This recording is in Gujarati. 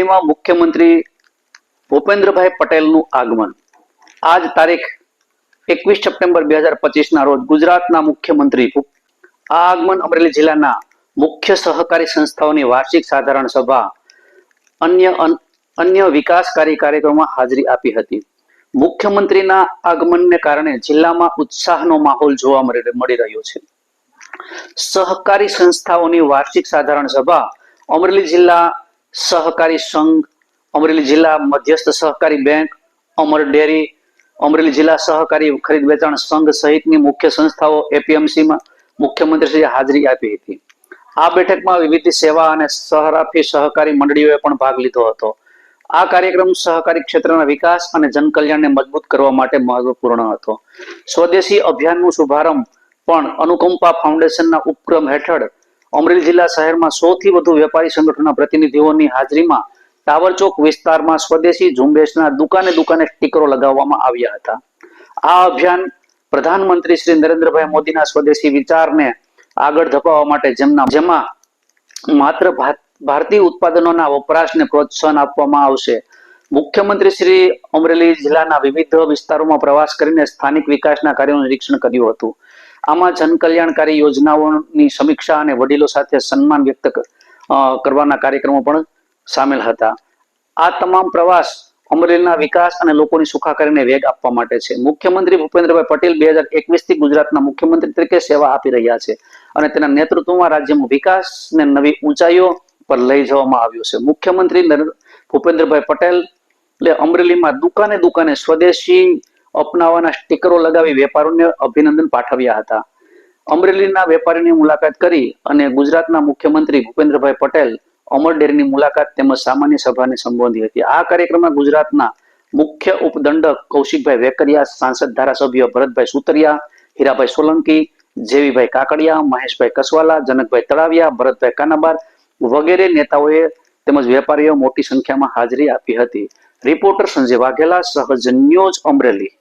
અમરેલીમાં મુખ્યમંત્રી ભૂપેન્દ્રભાઈ પટેલનું આગમન. આજ તારીખ એકવીસ સપ્ટેમ્બર બે હજાર પચીસના રોજ ગુજરાતના મુખ્યમંત્રી આ આગમન અમરેલી જિલ્લાના મુખ્ય સહકારી સંસ્થાઓની વાર્ષિક સાધારણ સભા અન્ય અન્ય વિકાસકારી કાર્યક્રમમાં હાજરી આપી હતી. મુખ્યમંત્રીના આગમનને કારણે જિલ્લામાં ઉત્સાહનો માહોલ જોવા મળી રહ્યો છે. સહકારી સંસ્થાઓની વાર્ષિક સાધારણ સભા અમરેલી જિલ્લા સહકારી સંઘ, અમરેલી જિલ્લા મધ્યસ્થ સહકારી બેંક, અમર ડેરી, અમરેલી જિલ્લા સહકારી ખરીદ વેચાણ સંઘ સહિતની મુખ્ય સંસ્થાઓ એપીએમસીમાં મુખ્યમંત્રીશ્રીએ હાજરી આપી હતી. આ બેઠકમાં વિવિધ સેવા અને સહરાફી સહકારી મંડળીઓએ પણ ભાગ લીધો હતો. આ કાર્યક્રમ સહકારી ક્ષેત્રના વિકાસ અને જનકલ્યાણને મજબૂત કરવા માટે મહત્વપૂર્ણ હતો. સ્વદેશી અભિયાનનું શુભારંભ પણ અનુકંપા ફાઉન્ડેશનના ઉપક્રમ હેઠળ અમરેલી જિલ્લા શહેરમાં સૌથી વધુ વેપારી સંગઠનના પ્રતિનિધિઓની હાજરીમાં ટાવર વિસ્તારમાં સ્વદેશી ઝુંબેશના દુકાને દુકાને સ્ટીકરો લગાવવામાં આવ્યા હતા. આ અભિયાન પ્રધાનમંત્રી શ્રી નરેન્દ્રભાઈ મોદીના સ્વદેશી વિચારને આગળ ધપાવવા માટે જેમના જેમાં માત્ર ભારતીય ઉત્પાદનોના વપરાશને પ્રોત્સાહન આપવામાં આવશે. મુખ્યમંત્રી શ્રી અમરેલી જિલ્લાના વિવિધ વિસ્તારોમાં પ્રવાસ કરીને સ્થાનિક વિકાસના કાર્યોનું નિરીક્ષણ કર્યું હતું. આમાં જનકલ્યાણકારી યોજનાઓની સમીક્ષા અને વડીલો સાથે સન્માન વ્યક્ત કરવાના કાર્યક્રમો પણ સામેલ હતા. આ તમામ પ્રવાસ અમરેલીના વિકાસ અને લોકોની સુખાકારીને વેગ આપવા માટે છે. મુખ્યમંત્રી ભૂપેન્દ્રભાઈ પટેલ બે હજાર એકવીસથી ગુજરાતના મુખ્યમંત્રી તરીકે સેવા આપી રહ્યા છે અને તેના નેતૃત્વમાં રાજ્યમાં વિકાસને નવી ઊંચાઈઓ પર લઈ જવામાં આવ્યો છે. મુખ્યમંત્રી ભૂપેન્દ્રભાઈ પટેલ એટલે અમરેલીમાં દુકાને દુકાને સ્વદેશી અપનાવવાના સ્ટીકરો લગાવી વેપારીઓને અભિનંદન પાઠવ્યા હતા. અમરેલીના વેપારીની મુલાકાત કરી અને ગુજરાતના મુખ્યમંત્રી ભૂપેન્દ્રભાઈ પટેલ અમર ડેરીની મુલાકાત તેમજ સામાન્ય સભાને સંબોધી હતી. આ કાર્યક્રમમાં ગુજરાતના મુખ્ય ઉપદંડક કૌશિકભાઈ વેકરિયા, સાંસદ ધારાસભ્ય ભરતભાઈ સુતરિયા, હીરાભાઈ સોલંકી, જેવીભાઈ કાકડિયા, મહેશભાઈ કસવાલા, જનકભાઈ તળાવિયા, ભરતભાઈ કાનાબાર વગેરે નેતાઓએ તેમજ વેપારીઓ મોટી સંખ્યામાં હાજરી આપી હતી. રિપોર્ટર સંજય વાઘેલા, સહજ ન્યૂઝ અમરેલી.